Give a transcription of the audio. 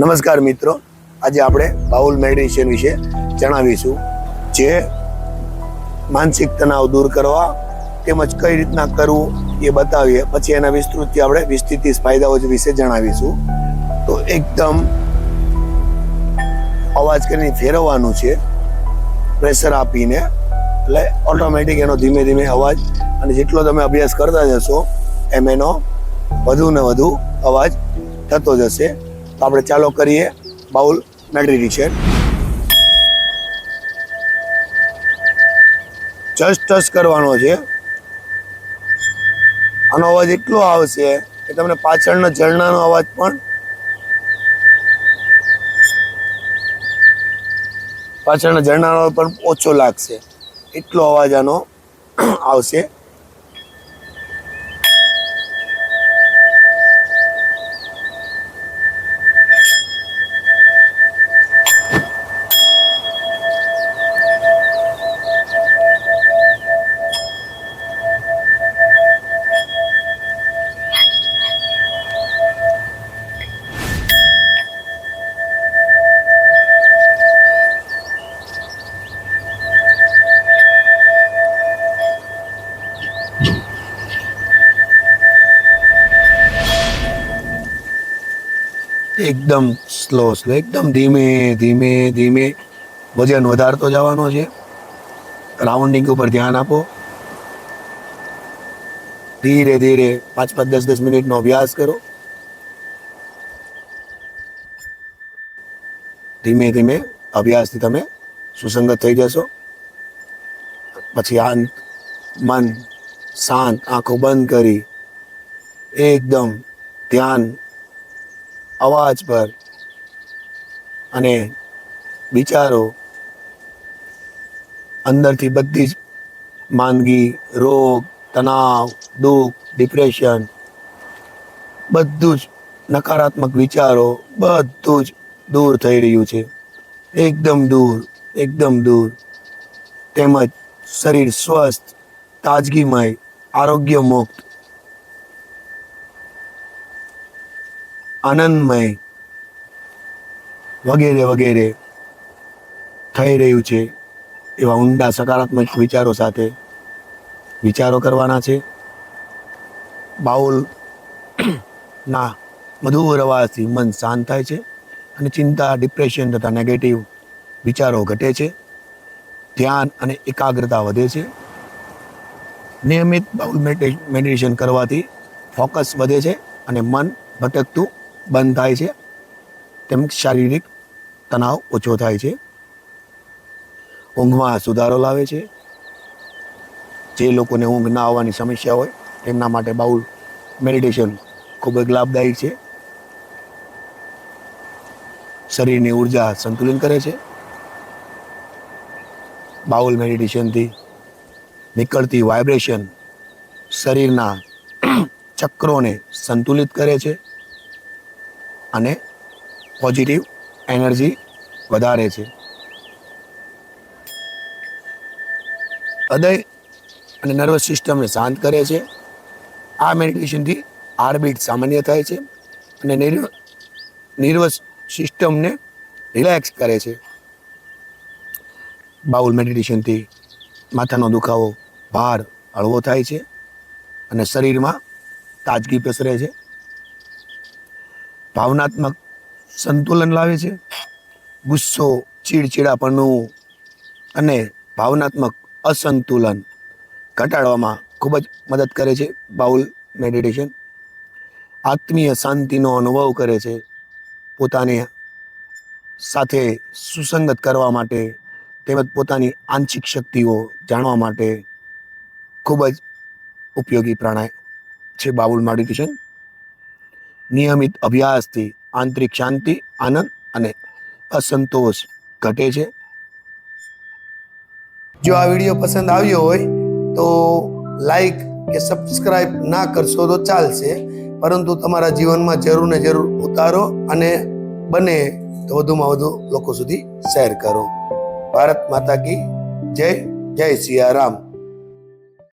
નમસ્કાર મિત્રો. આજે આપણે બાઉલ મેડિટેશન વિશે જણાવીશું જે માનસિક તણાવ દૂર કરવા તેમજ કઈ રીતના કરવું એ બતાવીએ. પછી એના વિસ્તૃતથી આપણે વીસથી ફાયદાઓ વિશે જણાવીશું. તો એકદમ અવાજ કરીને ફેરવવાનું છે. પ્રેશર આપીને. એટલે ઓટોમેટિક એનો ધીમે ધીમે અવાજ અને જેટલો તમે અભ્યાસ કરતા જશો એમ એનો વધુ ને વધુ અવાજ થતો જશે. તો આપણે ચાલો કરીએ બાઉલ મેડિટેશન જસ્ટ ટચ કરવાનો છે. આનો અવાજ એટલો આવશે કે તમને પાછળનો ઝરણાનો અવાજ પણ પાછળના ઝરણાનો પણ ઓછો લાગશે. એટલો અવાજ આનો આવશે. એકદમ સ્લો સ્લો એકદમ ધીમે ધીમે ધીમે. વજન વધારતો જવાનો છે. રાઉન્ડિંગ ઉપર ધ્યાન આપો. ધીરે ધીરે પાંચ પાંચ, દસ દસ મિનિટનો અભ્યાસ કરો. ધીમે ધીમે અભ્યાસથી તમે સુસંગત થઈ જશો. પછી આ મન શાંત, આંખો બંધ કરી એકદમ ધ્યાન અવાજ પર અને વિચારો અંદરથી બધી જ માંદગી, રોગ, તણાવ, દુઃખ ડિપ્રેશન બધું જ નકારાત્મક વિચારો બધું જ દૂર થઈ રહ્યું છે. એકદમ દૂર એકદમ દૂર. તેમજ શરીર સ્વસ્થ, તાજગીમય આરોગ્ય મુક્ત આનંદમય વગેરે વગેરે થઈ રહ્યું છે એવા ઊંડા સકારાત્મક વિચારો સાથે વિચારો કરવાના છે. બાઉલ ના મધુર અવાજથી મન શાંત થાય છે અને ચિંતા ડિપ્રેશન તથા નેગેટિવ વિચારો ઘટે છે. ધ્યાન અને એકાગ્રતા વધે છે. નિયમિત બાઉલ મેડિટેશન કરવાથી ફોકસ વધે છે અને મન ભટકતું બંધ થાય છે. તેમ શારીરિક તણાવ ઓછો થાય છે. ઊંઘમાં સુધારો લાવે છે. જે લોકોને ઊંઘ ના આવવાની સમસ્યા હોય તેમના માટે બાઉલ મેડિટેશન ખૂબ જ લાભદાયી છે. શરીરની ઊર્જા સંતુલન કરે છે. બાઉલ મેડિટેશનથી નીકળતી વાઇબ્રેશન શરીરના ચક્રોને સંતુલિત કરે છે. અને પોઝિટિવ એનર્જી વધારે છે. હૃદય અને નર્વસ સિસ્ટમને શાંત કરે છે. આ મેડિટેશનથી હાર્ટબીટ સામાન્ય થાય છે અને નર્વસ સિસ્ટમને રિલેક્સ કરે છે. બાઉલ મેડિટેશનથી માથાનો દુખાવો, ભાર, હળવો થાય છે અને શરીરમાં તાજગી પ્રસરે છે. ભાવનાત્મક સંતુલન લાવે છે. ગુસ્સો, ચીડચીડાપણું અને ભાવનાત્મક અસંતુલન ઘટાડવામાં ખૂબ જ મદદ કરે છે બાઉલ મેડિટેશન. આત્મીય શાંતિનો અનુભવ કરે છે પોતાની સાથે સુસંગત કરવા માટે તેમજ પોતાની આંશિક શક્તિઓ જાણવા માટે ખૂબ જ ઉપયોગી પ્રાણાય છે બાઉલ મેડિટેશન. નિયમિત અભ્યાસથી આંતરિક શાંતિ, આનંદ અને અસંતોષ ઘટે છે. જો આ વીડિયો પસંદ આવ્યો હોય, તો લાઈક કે સબસ્ક્રાઈબ ના કરશો તો ચાલશે. પરંતુ તમારા જીવનમાં જરૂર ને જરૂર ઉતારો અને બને તો વધુમાં વધુ લોકો સુધી શેર કરો. ભારત માતા કી જય જય સિયારામ